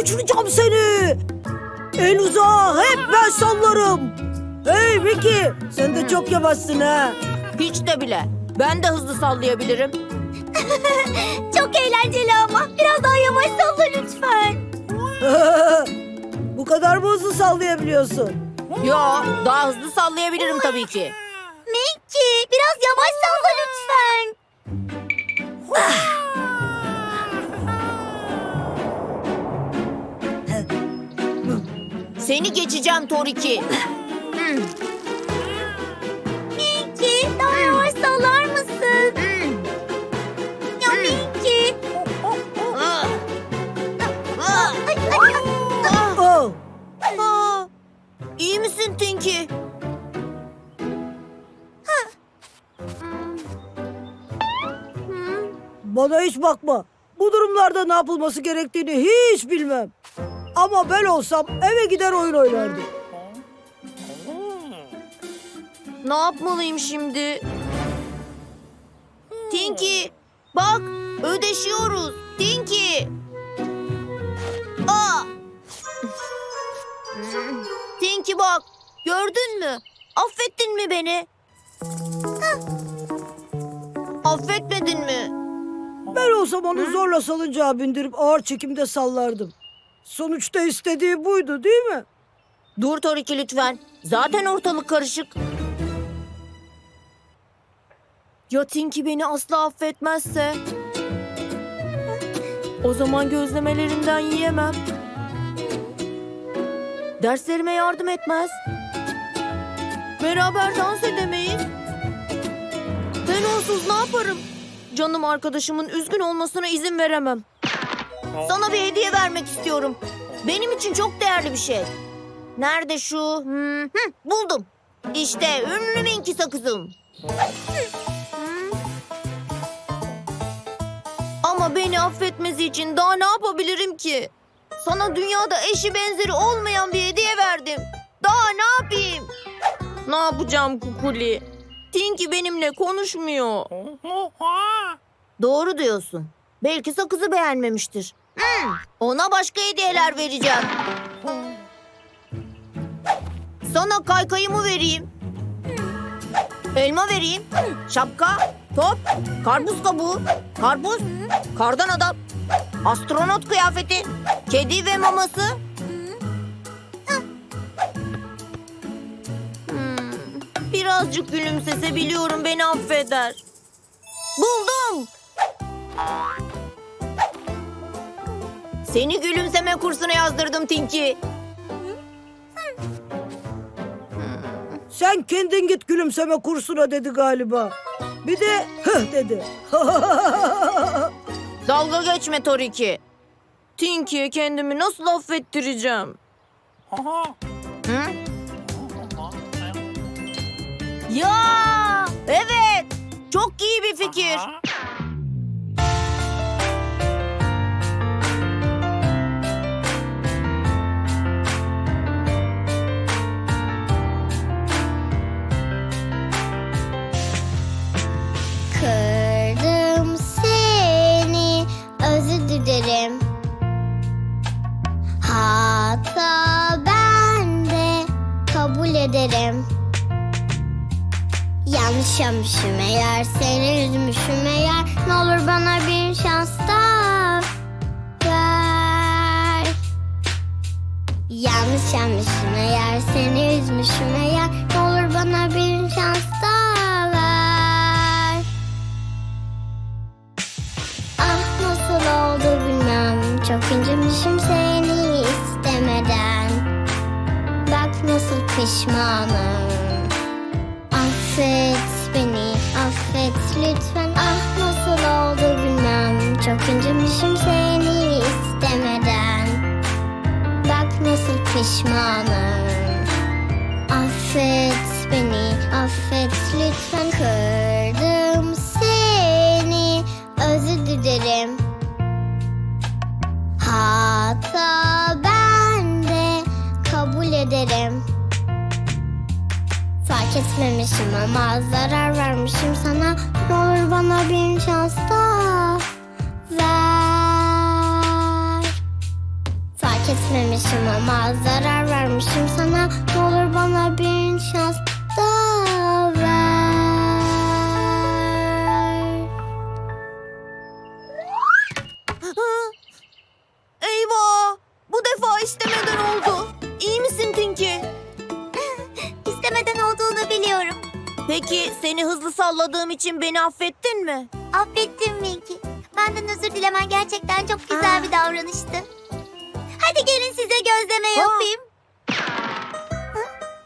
uçuracağım seni. En uzağa hep ben sallarım. Hey Vicky sen de çok yavaşsın ha. Hiç de bile. Ben de hızlı sallayabilirim. Çok eğlenceli ama. Biraz daha yavaş salla lütfen. Bu kadar mı hızlı sallayabiliyorsun? Yo, daha hızlı sallayabilirim tabii ki. Minky biraz yavaş salla lütfen. Seni geçeceğim Toriki. Minky daha yavaş sallar mısın? Ya Minky. Ay, ay, Aa, İyi misin Tinky? bana hiç bakma. Bu durumlarda ne yapılması gerektiğini hiç bilmem. Ama ben olsam eve gider oyun oynardım. Ne yapmalıyım şimdi? Tinky, bak ödeşiyoruz. Tinky. Aa. Tinky bak, gördün mü? Affettin mi beni? Affetmedin mi? Ben olsam onu zorla salıncağa bindirip ağır çekimde sallardım. Sonuçta istediği buydu değil mi? Dur Toriki lütfen. Zaten ortalık karışık. Ya Tinky beni asla affetmezse? O zaman gözlemelerinden yiyemem. Derslerime yardım etmez. Beraber dans edemeyiz. Ben onsuz ne yaparım? Canım arkadaşımın üzgün olmasına izin veremem. Sana bir hediye vermek istiyorum. Benim için çok değerli bir şey. Nerede şu? Hmm, hı, buldum. İşte ünlü Minky sakızım. Ama beni affetmesi için daha ne yapabilirim ki? Sana dünyada eşi benzeri olmayan bir hediye verdim. Daha ne yapayım? Ne yapacağım Kukuli? Tinky benimle konuşmuyor. Doğru diyorsun. Belki sakızı beğenmemiştir. Hmm, ona başka hediyeler vereceğim. Sana kaykayımı vereyim. Elma vereyim. Şapka, top, karpuz kabuğu, karpuz, kardan adam, astronot kıyafeti, kedi ve maması. Hmm, birazcık gülümsese biliyorum beni affeder. Buldum. Seni gülümseme kursuna yazdırdım Tinky. Sen kendin git gülümseme kursuna dedi galiba. Bir de hıh dedi. Dalga geçme Toriki. Tinky'ye kendimi nasıl affettireceğim? Hı? Ya evet. Çok iyi bir fikir. Pişmanım Affet beni affet lütfen. Ah nasıl oldu bilmem. Çok incinmişim seni istemeden. Bak nasıl pişmanım. Affet beni affet lütfen. Kırdım seni. Özür dilerim Fark etmemişim ama zarar vermişim sana Ne olur bana bir şans daha ver Fark kesmemişim ama zarar vermişim sana. Ne olur bana bir şans hızlı salladığım için beni affettin mi? Affettim Minky. Benden özür dilemen gerçekten çok güzel Aa. bir davranıştı. Hadi gelin size gözleme yapayım.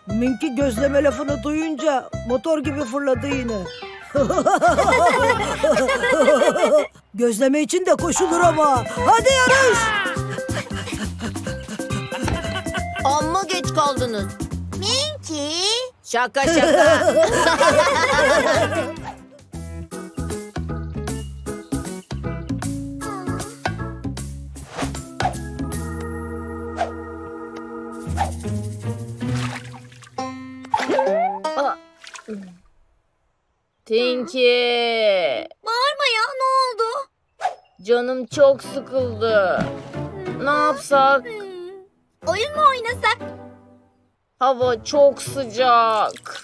Minki gözleme lafını duyunca motor gibi fırladı yine. gözleme için de koşulur ama. Hadi yarış. Amma geç kaldınız. Minky. Şaka şaka. Tinky. Bağırma ya ne oldu? Canım çok sıkıldı. Ne yapsak? Hmm. Oyun mu oynasak? Hava çok sıcak.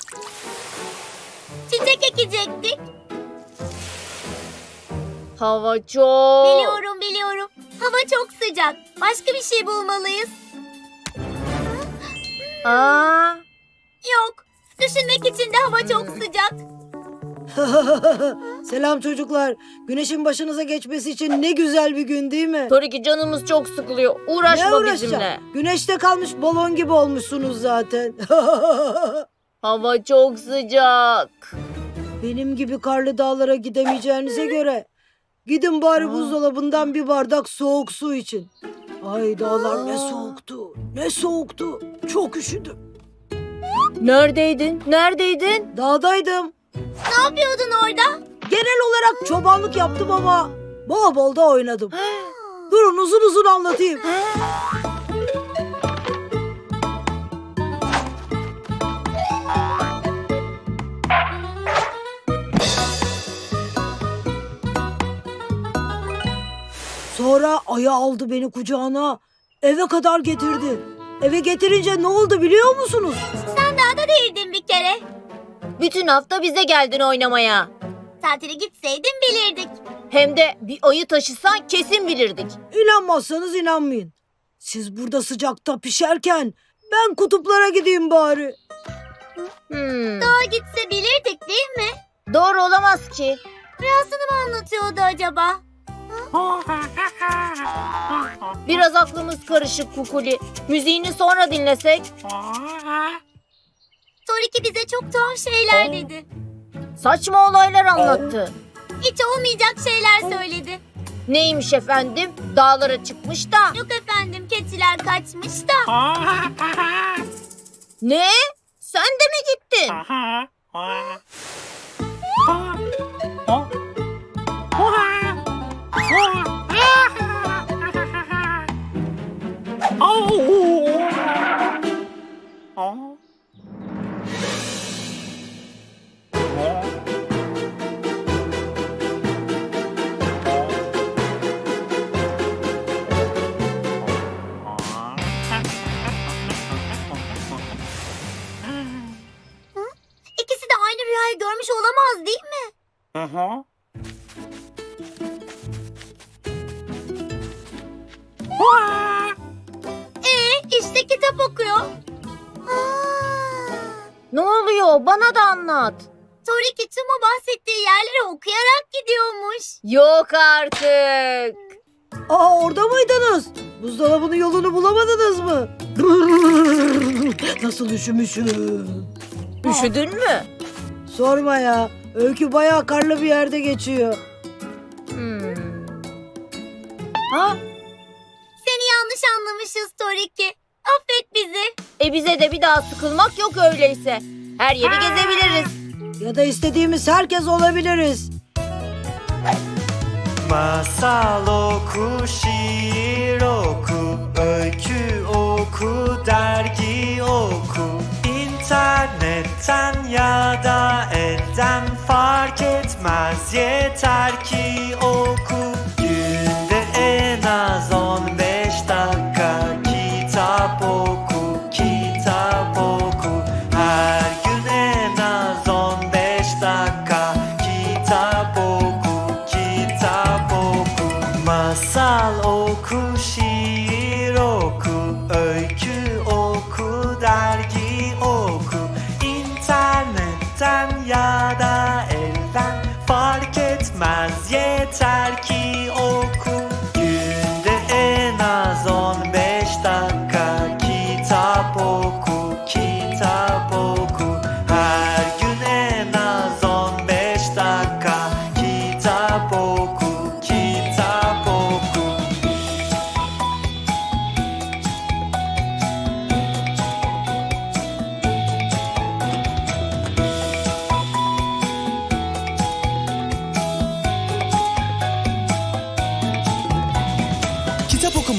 Çiçek ekecektik. Hava çok... Biliyorum biliyorum. Hava çok sıcak. Başka bir şey bulmalıyız. Aa, Yok. Düşünmek için de hava çok sıcak. Selam çocuklar. Güneşin başınıza geçmesi için ne güzel bir gün değil mi? Toriki canımız çok sıkılıyor. Uğraşma uğraşacağım? bizimle. Güneşte kalmış balon gibi olmuşsunuz zaten. Hava çok sıcak. Benim gibi karlı dağlara gidemeyeceğinize göre gidin bari buzdolabından bir bardak soğuk su için. Ay dağlar ne soğuktu. Ne soğuktu. Çok üşüdüm. Neredeydin? Neredeydin? Dağdaydım. Ne yapıyordun orada? Genel olarak çobanlık yaptım ama bol bol da oynadım. Durun uzun uzun anlatayım. Sonra ayı aldı beni kucağına. Eve kadar getirdi. Eve getirince ne oldu biliyor musunuz? Sen dağda değildin bir kere. Bütün hafta bize geldin oynamaya. Tatile gitseydin bilirdik. Hem de bir ayı taşısan kesin bilirdik. İnanmazsanız inanmayın. Siz burada sıcakta pişerken ben kutuplara gideyim bari. Hmm, Dağa gitse bilirdik değil mi? doğru olamaz ki. Rüyasını mı anlatıyordu acaba? Biraz aklımız karışık Kukuli. Müziğini sonra dinlesek. Toriki bize çok tuhaf şeyler dedi. Saçma olaylar anlattı. Hiç olmayacak şeyler söyledi. Neymiş efendim? Dağlara çıkmış da. Yok efendim keçiler kaçmış da. Ne? Sen de mi gittin? Mi? Ee, işte kitap okuyor. Aa, Ne oluyor? Bana da anlat. Toriki tüm o bahsettiği yerlere okuyarak gidiyormuş. Yok artık. Aa orada mıydınız? Buzdolabının yolunu bulamadınız mı? Nasıl üşümüşüm. Üşüdün mü? Sorma ya. Öykü bayağı karlı bir yerde geçiyor. Hmm. Ha? Seni yanlış anlamışız Toriki. Affet bizi. E bize de bir daha sıkılmak yok öyleyse. Her yeri gezebiliriz. Ya da istediğimiz herkes olabiliriz. Masal oku, şiir oku, öykü oku, dergi oku. İnternetten ya da elden fark etmez yeter ki oku. Yeter ki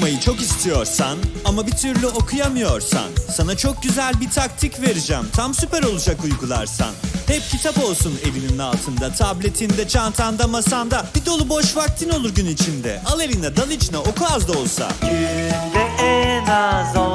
okumayı çok istiyorsan ama bir türlü okuyamıyorsan sana çok güzel bir taktik vereceğim. Tam süper olacak uygularsan. Hep kitap olsun elinin altında, tabletinde, çantanda, masanda. Bir dolu boş vaktin olur gün içinde. Al eline, dal içine, oku az da olsa. Günde en az 15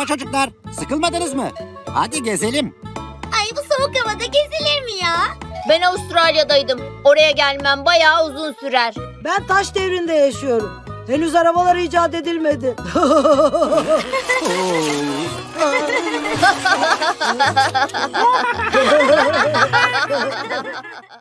Merhaba çocuklar. Sıkılmadınız mı? Hadi gezelim. Ay bu soğuk havada gezilir mi ya? Ben Avustralya'daydım. Oraya gelmem bayağı uzun sürer. Ben taş devrinde yaşıyorum. Henüz arabalar icat edilmedi.